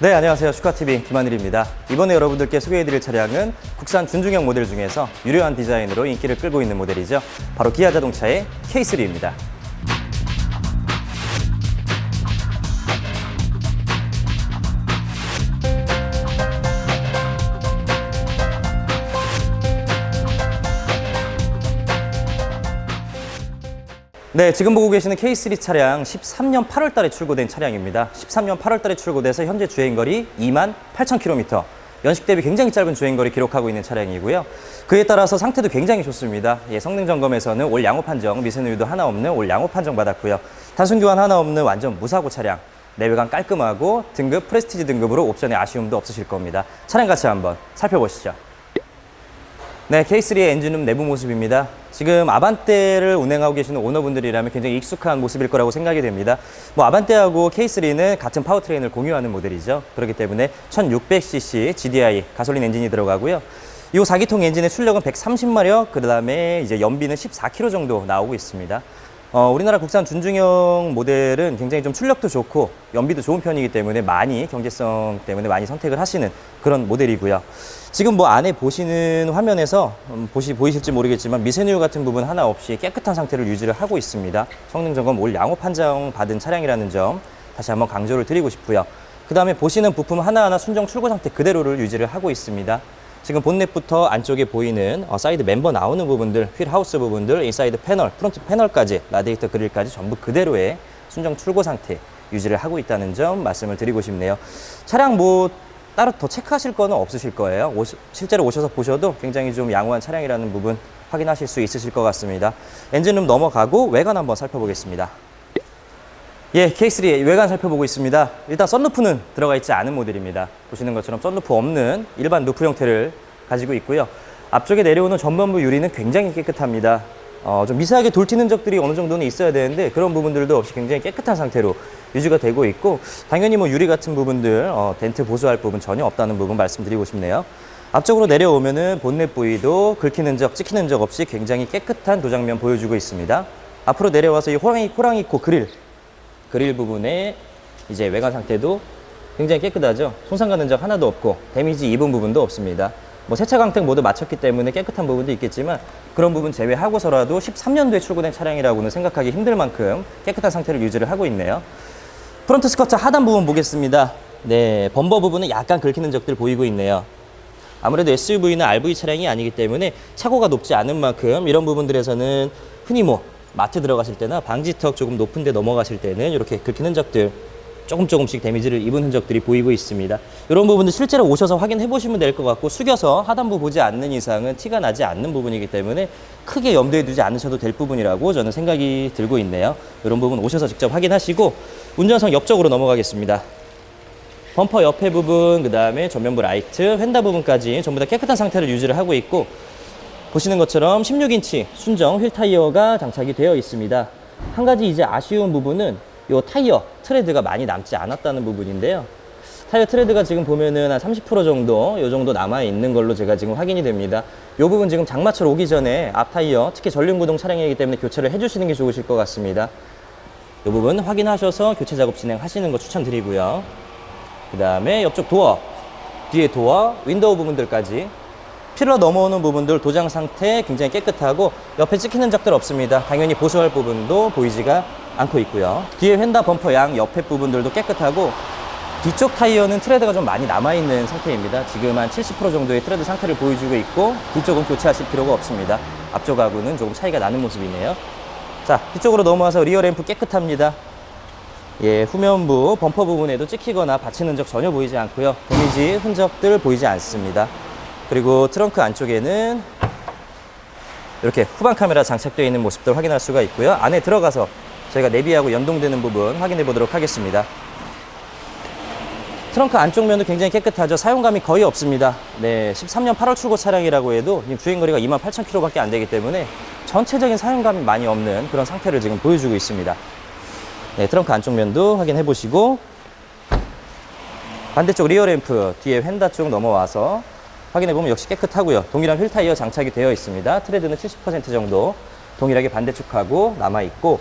네, 안녕하세요. 슈카TV 김하늘입니다. 이번에 여러분들께 소개해드릴 차량은 국산 준중형 모델 중에서 유려한 디자인으로 인기를 끌고 있는 모델이죠. 바로 기아 자동차의 K3입니다. 네, 지금 보고 계시는 K3 차량 13년 8월 달에 출고된 차량입니다. 13년 8월 달에 출고돼서 현재 주행거리 2만 8천 킬로미터. 연식 대비 굉장히 짧은 주행거리 기록하고 있는 차량이고요. 그에 따라서 상태도 굉장히 좋습니다. 예, 성능 점검에서는 올 양호 판정, 미세누유도 하나 없는 올 양호 판정 받았고요. 단순 교환 하나 없는 완전 무사고 차량. 내외관 깔끔하고 등급 프레스티지 등급으로 옵션에 아쉬움도 없으실 겁니다. 차량 같이 한번 살펴보시죠. 네, K3의 엔진룸 내부 모습입니다. 지금 아반떼를 운행하고 계시는 오너분들이라면 굉장히 익숙한 모습일 거라고 생각이 됩니다. 뭐 아반떼하고 K3는 같은 파워트레인을 공유하는 모델이죠. 그렇기 때문에 1600cc GDI 가솔린 엔진이 들어가고요. 이 4기통 엔진의 출력은 130마력, 그 다음에 이제 연비는 14km 정도 나오고 있습니다. 어, 우리나라 국산 준중형 모델은 굉장히 좀 출력도 좋고 연비도 좋은 편이기 때문에 많이 경제성 때문에 많이 선택을 하시는 그런 모델이고요. 지금 뭐 안에 보시는 화면에서 음, 보시 보이실지 모르겠지만 미세누유 같은 부분 하나 없이 깨끗한 상태를 유지를 하고 있습니다. 성능 점검 올 양호 판정 받은 차량이라는 점 다시 한번 강조를 드리고 싶고요. 그 다음에 보시는 부품 하나하나 순정 출고 상태 그대로를 유지를 하고 있습니다. 지금 본넷부터 안쪽에 보이는 어, 사이드 멤버 나오는 부분들, 휠 하우스 부분들, 인사이드 패널, 프론트 패널까지, 라디에이터 그릴까지 전부 그대로의 순정 출고 상태 유지를 하고 있다는 점 말씀을 드리고 싶네요. 차량 뭐 따로 더 체크하실 거는 없으실 거예요. 오시- 실제로 오셔서 보셔도 굉장히 좀 양호한 차량이라는 부분 확인하실 수 있으실 것 같습니다. 엔진룸 넘어가고 외관 한번 살펴보겠습니다. 예, K3 외관 살펴보고 있습니다. 일단 썬루프는 들어가 있지 않은 모델입니다. 보시는 것처럼 썬루프 없는 일반 루프 형태를 가지고 있고요. 앞쪽에 내려오는 전면부 유리는 굉장히 깨끗합니다. 어, 좀 미세하게 돌 튀는 적들이 어느 정도는 있어야 되는데 그런 부분들도 없이 굉장히 깨끗한 상태로 유지가 되고 있고 당연히 뭐 유리 같은 부분들 어, 덴트 보수할 부분 전혀 없다는 부분 말씀드리고 싶네요. 앞쪽으로 내려오면은 본넷 부위도 긁히는 적, 찍히는 적 없이 굉장히 깨끗한 도장면 보여주고 있습니다. 앞으로 내려와서 이 호랑이, 호랑이 코 그릴 그릴 부분에 이제 외관 상태도 굉장히 깨끗하죠. 손상 가는 적 하나도 없고 데미지 입은 부분도 없습니다. 뭐 세차 광택 모두 마쳤기 때문에 깨끗한 부분도 있겠지만 그런 부분 제외하고서라도 13년도에 출고된 차량이라고는 생각하기 힘들 만큼 깨끗한 상태를 유지를 하고 있네요. 프론트 스커트 하단 부분 보겠습니다. 네, 범버 부분은 약간 긁히는 적들 보이고 있네요. 아무래도 SUV는 RV 차량이 아니기 때문에 차고가 높지 않은 만큼 이런 부분들에서는 흔히 뭐 마트 들어가실 때나 방지턱 조금 높은 데 넘어가실 때는 이렇게 긁히는 흔적들 조금 조금씩 데미지를 입은 흔적들이 보이고 있습니다. 이런 부분들 실제로 오셔서 확인해 보시면 될 것 같고 숙여서 하단부 보지 않는 이상은 티가 나지 않는 부분이기 때문에 크게 염두에 두지 않으셔도 될 부분이라고 저는 생각이 들고 있네요. 이런 부분 오셔서 직접 확인하시고 운전석 옆쪽으로 넘어가겠습니다. 범퍼 옆에 부분, 그 다음에 전면부 라이트, 휀다 부분까지 전부 다 깨끗한 상태를 유지를 하고 있고 보시는 것처럼 16인치 순정 휠 타이어가 장착이 되어 있습니다. 한 가지 이제 아쉬운 부분은 이 타이어 트레드가 많이 남지 않았다는 부분인데요. 타이어 트레드가 지금 보면은 한 30% 정도, 이 정도 남아 있는 걸로 제가 지금 확인이 됩니다. 이 부분 지금 장마철 오기 전에 앞 타이어, 특히 전륜구동 차량이기 때문에 교체를 해주시는 게 좋으실 것 같습니다. 이 부분 확인하셔서 교체 작업 진행하시는 거 추천드리고요. 그 다음에 옆쪽 도어, 뒤에 도어, 윈도우 부분들까지 필러 넘어오는 부분들 도장 상태 굉장히 깨끗하고 옆에 찍히는 적들 없습니다. 당연히 보수할 부분도 보이지가 않고 있고요. 뒤에 휀다 범퍼 양 옆에 부분들도 깨끗하고 뒤쪽 타이어는 트레드가 좀 많이 남아있는 상태입니다. 지금 한 70% 정도의 트레드 상태를 보여주고 있고 뒤쪽은 교체하실 필요가 없습니다. 앞쪽하고는 조금 차이가 나는 모습이네요. 자, 뒤쪽으로 넘어와서 리어 램프 깨끗합니다. 예, 후면부 범퍼 부분에도 찍히거나 받치는 적 전혀 보이지 않고요. 데미지 흔적들 보이지 않습니다. 그리고 트렁크 안쪽에는 이렇게 후방 카메라 장착되어 있는 모습들 확인할 수가 있고요. 안에 들어가서 저희가 내비하고 연동되는 부분 확인해 보도록 하겠습니다. 트렁크 안쪽 면도 굉장히 깨끗하죠. 사용감이 거의 없습니다. 네, 13년 8월 출고 차량이라고 해도 주행거리가 28,000km밖에 안 되기 때문에 전체적인 사용감이 많이 없는 그런 상태를 지금 보여주고 있습니다. 네, 트렁크 안쪽 면도 확인해 보시고 반대쪽 리어 램프 뒤에 휀다 쪽 넘어와서 확인해 보면 역시 깨끗하고요. 동일한 휠 타이어 장착이 되어 있습니다. 트레드는 70% 정도 동일하게 반대쪽하고 남아 있고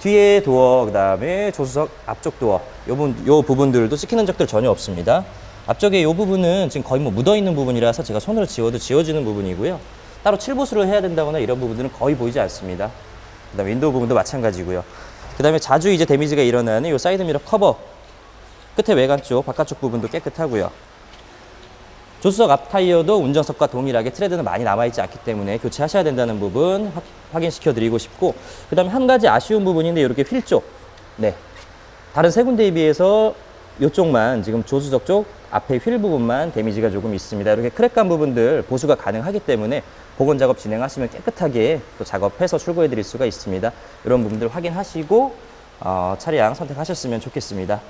뒤에 도어, 그 다음에 조수석 앞쪽 도어, 요, 부분, 요 부분들도 찍힌 흔적들 전혀 없습니다. 앞쪽에 요 부분은 지금 거의 뭐 묻어있는 부분이라서 제가 손으로 지워도 지워지는 부분이고요. 따로 칠보수를 해야 된다거나 이런 부분들은 거의 보이지 않습니다. 그 다음에 윈도우 부분도 마찬가지고요. 그 다음에 자주 이제 데미지가 일어나는 요 사이드미러 커버 끝에 외관 쪽, 바깥쪽 부분도 깨끗하고요. 조수석 앞 타이어도 운전석과 동일하게 트레드는 많이 남아있지 않기 때문에 교체하셔야 된다는 부분 확- 확인시켜 드리고 싶고 그 다음에 한 가지 아쉬운 부분인데 이렇게 휠 쪽. 네. 다른 세 군데에 비해서 이쪽만 지금 조수석 쪽 앞에 휠 부분만 데미지가 조금 있습니다. 이렇게 크랙간 부분들 보수가 가능하기 때문에 복원 작업 진행하시면 깨끗하게 또 작업해서 출고해 드릴 수가 있습니다. 이런 부분들 확인하시고 어, 차량 선택하셨으면 좋겠습니다.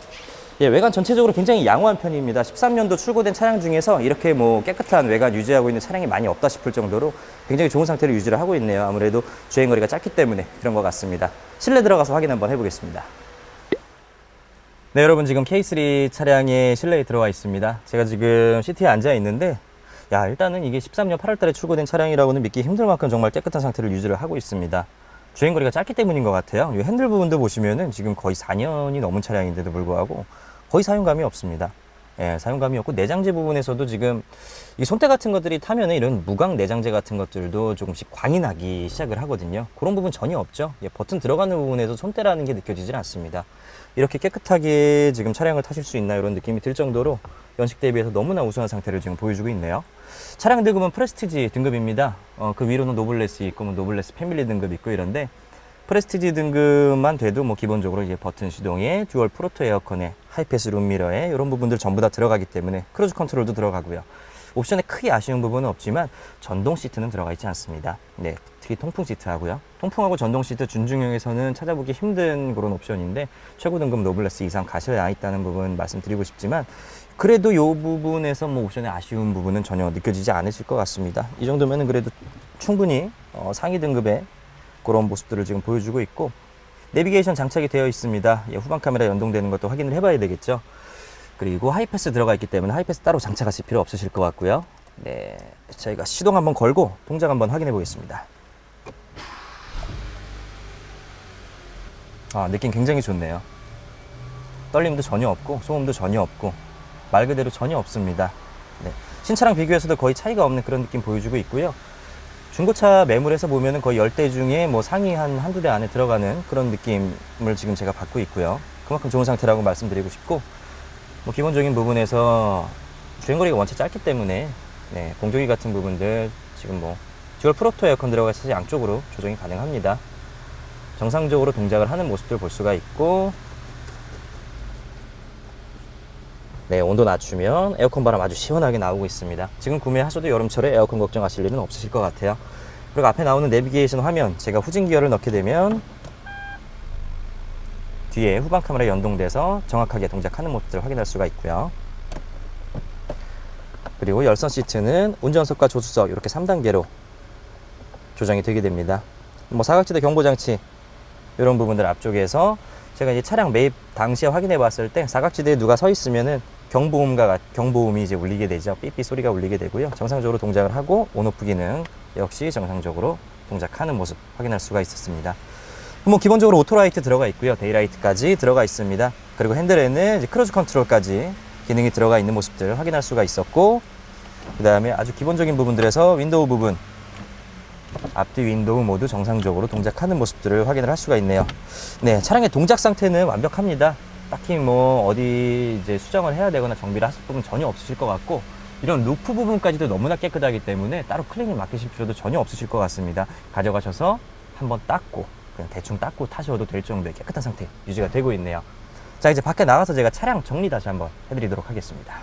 예, 외관 전체적으로 굉장히 양호한 편입니다. 13년도 출고된 차량 중에서 이렇게 뭐 깨끗한 외관 유지하고 있는 차량이 많이 없다 싶을 정도로 굉장히 좋은 상태로 유지를 하고 있네요. 아무래도 주행거리가 짧기 때문에 그런 것 같습니다. 실내 들어가서 확인 한번 해보겠습니다. 네, 여러분 지금 K3 차량의 실내에 들어와 있습니다. 제가 지금 시트에 앉아 있는데 야, 일단은 이게 13년 8월 달에 출고된 차량이라고는 믿기 힘들 만큼 정말 깨끗한 상태를 유지를 하고 있습니다. 주행거리가 짧기 때문인 것 같아요. 이 핸들 부분도 보시면은 지금 거의 4년이 넘은 차량인데도 불구하고 거의 사용감이 없습니다. 예, 사용감이 없고 내장재 부분에서도 지금 이 손대 같은 것들이 타면은 이런 무광 내장재 같은 것들도 조금씩 광이 나기 시작을 하거든요. 그런 부분 전혀 없죠. 예, 버튼 들어가는 부분에서 손대라는 게 느껴지질 않습니다. 이렇게 깨끗하게 지금 차량을 타실 수 있나 이런 느낌이 들 정도로 연식 대비해서 너무나 우수한 상태를 지금 보여주고 있네요. 차량 등급은 프레스티지 등급입니다. 어, 그 위로는 노블레스 있고 뭐 노블레스 패밀리 등급 있고 이런데 프레스티지 등급만 돼도 뭐 기본적으로 이제 버튼 시동에 듀얼 프로토 에어컨에 하이패스 룸미러에 이런 부분들 전부 다 들어가기 때문에 크루즈 컨트롤도 들어가고요. 옵션에 크게 아쉬운 부분은 없지만 전동 시트는 들어가 있지 않습니다. 네, 특히 통풍 시트 하고요. 통풍하고 전동 시트 준중형에서는 찾아보기 힘든 그런 옵션인데 최고 등급 노블레스 이상 가셔야 있다는 부분 말씀드리고 싶지만 그래도 이 부분에서 뭐 옵션에 아쉬운 부분은 전혀 느껴지지 않으실 것 같습니다. 이 정도면은 그래도 충분히 어, 상위 등급의 그런 모습들을 지금 보여주고 있고 내비게이션 장착이 되어 있습니다. 예, 후방 카메라 연동되는 것도 확인을 해봐야 되겠죠. 그리고 하이패스 들어가 있기 때문에 하이패스 따로 장착하실 필요 없으실 것 같고요. 네, 저희가 시동 한번 걸고 동작 한번 확인해 보겠습니다. 아, 느낌 굉장히 좋네요. 떨림도 전혀 없고 소음도 전혀 없고 말 그대로 전혀 없습니다. 네, 신차랑 비교해서도 거의 차이가 없는 그런 느낌 보여주고 있고요. 중고차 매물에서 보면은 거의 10대 중에 뭐 상위 한 한두 대 안에 들어가는 그런 느낌을 지금 제가 받고 있고요. 그만큼 좋은 상태라고 말씀드리고 싶고, 뭐 기본적인 부분에서 주행거리가 원체 짧기 때문에, 네, 공조기 같은 부분들 지금 뭐 듀얼 프로토 에어컨 들어가 있어서 양쪽으로 조정이 가능합니다. 정상적으로 동작을 하는 모습들 볼 수가 있고, 네, 온도 낮추면 에어컨 바람 아주 시원하게 나오고 있습니다. 지금 구매하셔도 여름철에 에어컨 걱정하실 일은 없으실 것 같아요. 그리고 앞에 나오는 내비게이션 화면, 제가 후진 기어를 넣게 되면 뒤에 후방 카메라 연동돼서 정확하게 동작하는 모습들을 확인할 수가 있고요. 그리고 열선 시트는 운전석과 조수석 이렇게 3단계로 조정이 되게 됩니다. 뭐 사각지대 경보 장치 이런 부분들 앞쪽에서 제가 이제 차량 매입 당시에 확인해 봤을 때 사각지대에 누가 서 있으면은 경보음과 같- 경보음이 이제 울리게 되죠. 삐삐 소리가 울리게 되고요. 정상적으로 동작을 하고 온오프 기능 역시 정상적으로 동작하는 모습 확인할 수가 있었습니다. 뭐 기본적으로 오토라이트 들어가 있고요. 데이라이트까지 들어가 있습니다. 그리고 핸들에는 이제 크루즈 컨트롤까지 기능이 들어가 있는 모습들 확인할 수가 있었고 그 다음에 아주 기본적인 부분들에서 윈도우 부분 앞뒤 윈도우 모두 정상적으로 동작하는 모습들을 확인을 할 수가 있네요. 네, 차량의 동작 상태는 완벽합니다. 딱히 뭐 어디 이제 수정을 해야 되거나 정비를 하실 부분 전혀 없으실 것 같고 이런 루프 부분까지도 너무나 깨끗하기 때문에 따로 클리닝 맡기실 필요도 전혀 없으실 것 같습니다. 가져가셔서 한번 닦고 그냥 대충 닦고 타셔도 될 정도의 깨끗한 상태 유지가 되고 있네요. 자 이제 밖에 나가서 제가 차량 정리 다시 한번 해드리도록 하겠습니다.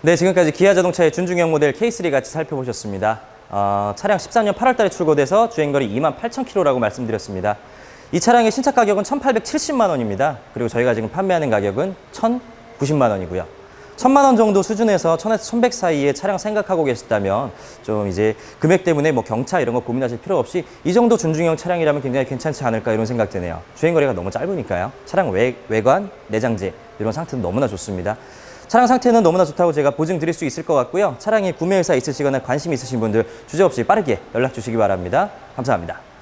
네, 지금까지 기아 자동차의 준중형 모델 K3 같이 살펴보셨습니다. 어, 차량 14년 8월 달에 출고돼서 주행거리 28,000km라고 말씀드렸습니다. 이 차량의 신차 가격은 1,870만 원입니다. 그리고 저희가 지금 판매하는 가격은 1,090만 원이고요. 1,000만 원 정도 수준에서 1,000에서 1,100 사이에 차량 생각하고 계시다면 좀 이제 금액 때문에 뭐 경차 이런 거 고민하실 필요 없이 이 정도 준중형 차량이라면 굉장히 괜찮지 않을까 이런 생각 드네요. 주행 거리가 너무 짧으니까요. 차량 외, 외관, 내장재 이런 상태는 너무나 좋습니다. 차량 상태는 너무나 좋다고 제가 보증 드릴 수 있을 것 같고요. 차량이 구매 의사 있으시거나 관심 있으신 분들 주저없이 빠르게 연락 주시기 바랍니다. 감사합니다.